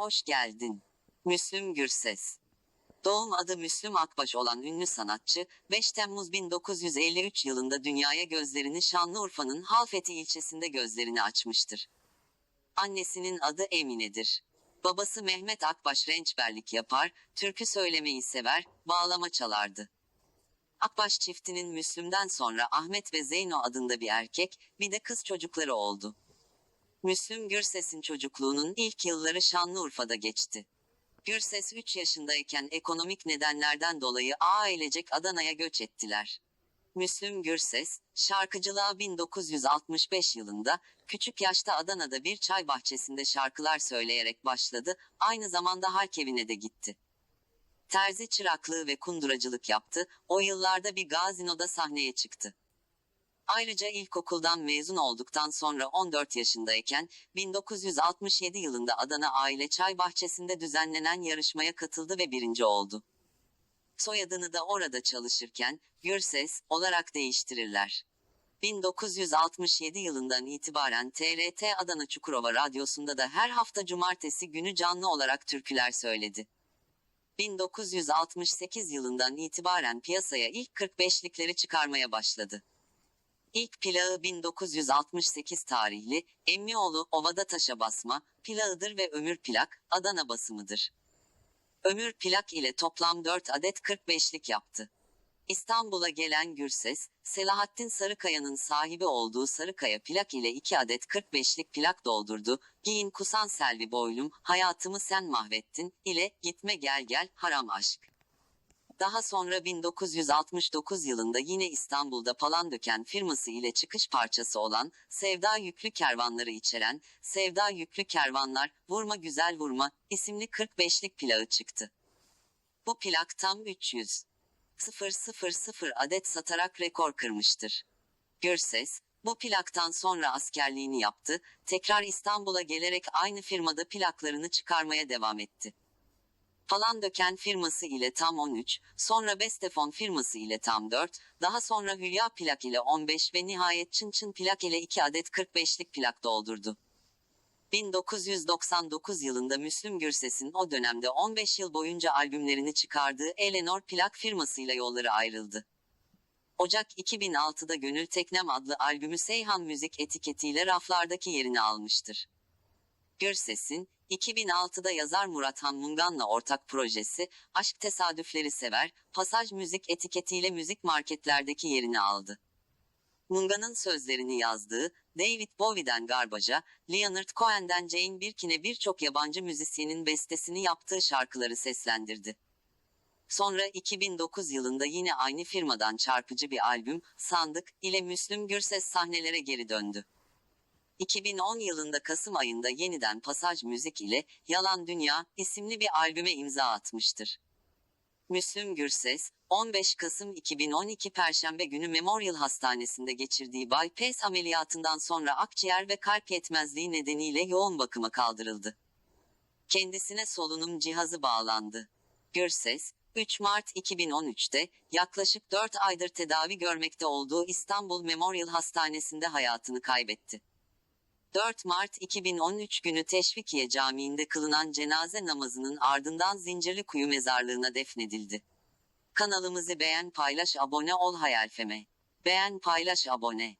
Hoş geldin. Müslüm Gürses. Doğum adı Müslüm Akbaş olan ünlü sanatçı, 5 Temmuz 1953 yılında dünyaya gözlerini Şanlıurfa'nın Halfeti ilçesinde gözlerini açmıştır. Annesinin adı Emine'dir. Babası Mehmet Akbaş rençberlik yapar, türkü söylemeyi sever, bağlama çalardı. Akbaş çiftinin Müslüm'den sonra Ahmet ve Zeyno adında bir erkek, bir de kız çocukları oldu. Müslüm Gürses'in çocukluğunun ilk yılları Şanlıurfa'da geçti. Gürses 3 yaşındayken ekonomik nedenlerden dolayı ailecek Adana'ya göç ettiler. Müslüm Gürses, şarkıcılığa 1965 yılında, küçük yaşta Adana'da bir çay bahçesinde şarkılar söyleyerek başladı, aynı zamanda Harkevine de gitti. Terzi çıraklığı ve kunduracılık yaptı, o yıllarda bir gazinoda sahneye çıktı. Ayrıca ilkokuldan mezun olduktan sonra 14 yaşındayken 1967 yılında Adana Aile Çay Bahçesi'nde düzenlenen yarışmaya katıldı ve birinci oldu. Soyadını da orada çalışırken Gürses olarak değiştirirler. 1967 yılından itibaren TRT Adana Çukurova Radyosu'nda da her hafta cumartesi günü canlı olarak türküler söyledi. 1968 yılından itibaren piyasaya ilk 45'likleri çıkarmaya başladı. İlk plağı 1968 tarihli, Emmioğlu Ovada Taşa Basma, plağıdır ve Ömür Plak, Adana basımıdır. Ömür Plak ile toplam 4 adet 45'lik yaptı. İstanbul'a gelen Gürses, Selahattin Sarıkaya'nın sahibi olduğu Sarıkaya plak ile 2 adet 45'lik plak doldurdu. Giyin kusan selvi boylum, hayatımı sen mahvettin, ile gitme gel gel, haram aşk. Daha sonra 1969 yılında yine İstanbul'da Palandöken firması ile çıkış parçası olan Sevda Yüklü Kervanları içeren Sevda Yüklü Kervanlar Vurma Güzel Vurma isimli 45'lik plağı çıktı. Bu plak tam 300 000 adet satarak rekor kırmıştır. Gürses, bu plaktan sonra askerliğini yaptı, tekrar İstanbul'a gelerek aynı firmada plaklarını çıkarmaya devam etti. Palandöken firması ile tam 13, sonra Bestefon firması ile tam 4, daha sonra Hülya plak ile 15 ve nihayet Çın Çın plak ile 2 adet 45'lik plak doldurdu. 1999 yılında Müslüm Gürses'in o dönemde 15 yıl boyunca albümlerini çıkardığı Eleanor plak firmasıyla yolları ayrıldı. Ocak 2006'da Gönül Teknem adlı albümü Seyhan Müzik etiketiyle raflardaki yerini almıştır. Gürses'in, 2006'da yazar Murat Han Mungan'la ortak projesi, Aşk Tesadüfleri Sever, Pasaj Müzik etiketiyle müzik marketlerdeki yerini aldı. Mungan'ın sözlerini yazdığı, David Bowie'den Garbage'a, Leonard Cohen'den Jane Birkin'e birçok yabancı müzisyenin bestesini yaptığı şarkıları seslendirdi. Sonra 2009 yılında yine aynı firmadan çarpıcı bir albüm, Sandık, ile Müslüm Gürses sahnelere geri döndü. 2010 yılında Kasım ayında yeniden Pasaj Müzik ile Yalan Dünya isimli bir albüme imza atmıştır. Müslüm Gürses, 15 Kasım 2012 Perşembe günü Memorial Hastanesi'nde geçirdiği bypass ameliyatından sonra akciğer ve kalp yetmezliği nedeniyle yoğun bakıma kaldırıldı. Kendisine solunum cihazı bağlandı. Gürses, 3 Mart 2013'te yaklaşık 4 aydır tedavi görmekte olduğu İstanbul Memorial Hastanesi'nde hayatını kaybetti. 4 Mart 2013 günü Teşvikiye Camii'nde kılınan cenaze namazının ardından Zincirlikuyu mezarlığına defnedildi. Kanalımızı beğen paylaş abone ol Hayalfeme. Beğen paylaş abone.